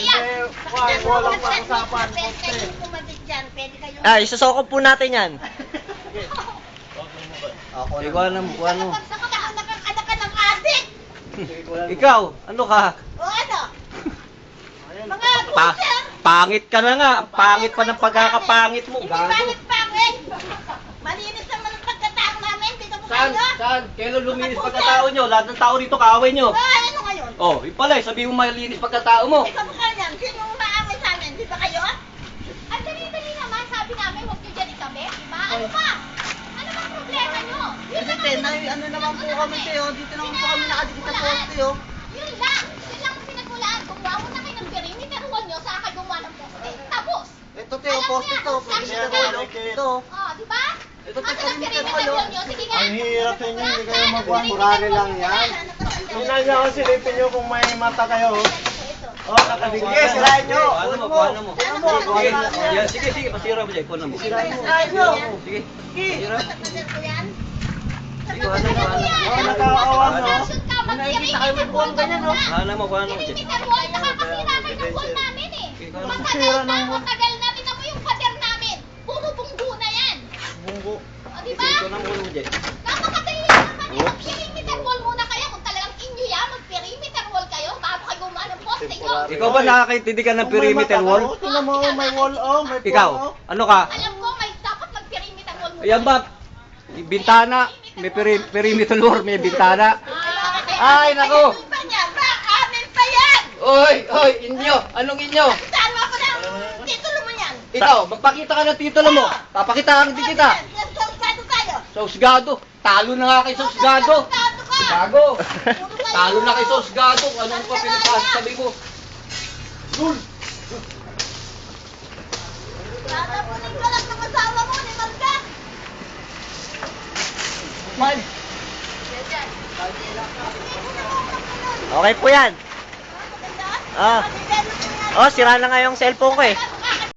yan. Why, walang pag-usapan, Pwede kayong kumabit dyan. Pwede kayong... Ah, isusoko po natin yan. Ako Ikaw alam mo kung ano. Sa anak anak ka ng adik. Ikaw, ano ka? O ano? Mga Pa pangit ka na nga. Pangit pa ng pagkakapangit mo. Hindi pangit pangit. Malinis naman ang pagkatao namin. Dito mo Saan? kayo. Saan? Kailan luminis pagkatao nyo? Lahat ng tao dito kaaway nyo. Ah, ano ngayon? Oh, eh. Sabi mo malinis pagkatao mo. Ikaw mo yan. Sino ang maaway sa amin? Di ba kayo? Ang dali-dali naman, sabi namin, huwag nyo dyan ikabi, di ba? Ano ba? Ano ba ang problema nyo? Yun Kasi naman, te, na, ano naman po kami Teo, dito naman po kami nakadikit sa poste oh. Yun lang. Yun lang ang pinagmulaan. Gumawa na kayo ng perimeter wall nyo, saka kayo gumawa ng poste. Tapos, Ito Teo, poste to, perimeter wall oh. Ito. oh, di ba? Ito, ng perimeter perimeter wall, oh. wall nyo? Sige nga. Ang hirap sa inyo, hindi kayo ang Murari wall lang yan. Tingnan nyo ako, silipin nyo kung may mata kayo. Ito. Oh, nakadikit. Sirain nyo. Ano mo, kuha mo. Sige, yan, sige, sige, pasira mo dyan. Mo. Sige. Sirain mo. Sige. Pasira. Sige, kuha mo, kuha mo. Oh, nakakaawa no. Action ka, mag-perimeter wall ka muna. Kuha mo, kuha mo wall, nakakasira kayo ng wall namin eh. Na. Matagal na, matagal na. Tingnan mo yung pader namin. Puro bunggo na yan. Bunggo. O, di Sige, ba? kuha mo mo dyan. Napakadali lang naman eh. Mag-perimeter wall muna kayo. Kung talagang inyo yan, mag-perimeter wall kayo bago kayo gumawa ng poste nyo. Ikaw ba nakakaintindi ka ng perimeter wall? Oh, tingnan mo, may wall oh, may wall Ikaw, oh. ano ka? Alam ko, may dapat mag-perimeter wall muna. Ayan ba? Bintana, may peri perimeter wall, may bintana. Ah, Ay, nako. Amin pa yan! Oy, oy, inyo, anong inyo? Saan mo ako ng titulo mo yan? Ikaw, magpakita ka ng titulo mo. Papakitaan din kita. Yan, saan tayo? Sa usgado. Talo na nga kayo sa usgado. Saan ka? Gago. Talo na sa usgado. Anong pa pinapasabi mo? Dul. Tatapunin ka lang ng asawa mo, ni Marga. Man. Okay po yan. Ah. Oh, sira na nga yung cellphone ko eh.